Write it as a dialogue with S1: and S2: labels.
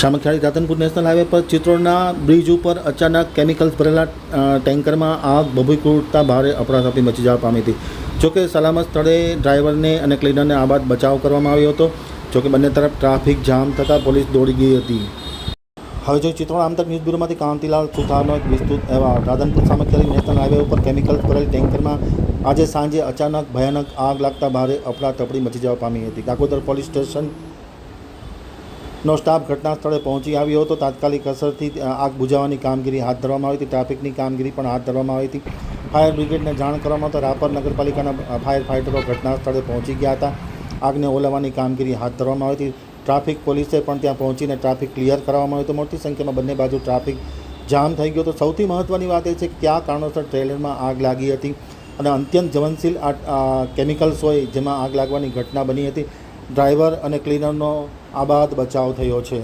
S1: Samakhiyali Radhanpur national highway પર ચિત્રોડના bridge ઉપર અચાનક કેમિકલ્સ ભરેલા ટેન્કરમાં આગ ભભૂકૂળતા ભારે અફરાતફરી મચી જવા પામી હતી. જોકે સલામત સ્થળે ડ્રાઈવરને અને ક્લીનરને આ બાદ બચાવ કરવામાં આવ્યો હતો. જોકે બંને તરફ ટ્રાફિક જામ થતાં પોલીસ દોડી ગઈ હતી. હવે જો ચિત્રોડ આમતક ન્યૂઝ બ્યુરોમાંથી કાંતિલાલ સુથારનો એક વિસ્તૃત અહેવાલ. રાધનપુર સામખિયાળી નેશનલ હાઈવે ઉપર કેમિકલ્સ ભરેલ ટેન્કરમાં આજે સાંજે અચાનક ભયાનક આગ લાગતા ભારે અફરાતફરી મચી જવા પામી હતી. કાકોદર પોલીસ સ્ટેશન નો સ્ટાફ ઘટના સ્થળે પહોંચી આવ્યો હતો. તાત્કાલિક અસરથી આગ બુઝાવવાની કામગીરી હાથ ધરવામાં આવી હતી. ટ્રાફિકની કામગીરી પણ હાથ ધરવામાં આવી હતી. ફાયર બ્રિગેડને જાણ કરવામાં આવતા રાપર નગરપાલિકાના ફાયર ફાઇટરો ઘટના સ્થળે પહોંચી ગયા હતા. આગને ઓલવવાની કામગીરી હાથ ધરવામાં આવી હતી. ટ્રાફિક પોલીસે પણ ત્યાં પહોંચીને ટ્રાફિક ક્લિયર કરવામાં આવ્યું હતું. મોટી સંખ્યામાં બંને બાજુ ટ્રાફિક જામ થઈ ગયો તો સૌથી મહત્ત્વની વાત એ છે કે કયા કારણોસર ટ્રેલરમાં આગ લાગી હતી અને અત્યંત જવનશીલ આ કેમિકલ્સ હોય જેમાં આગ લાગવાની ઘટના બની હતી. ડ્રાઈવર અને ક્લીનરનો આબાદ બચાવ થયો છે.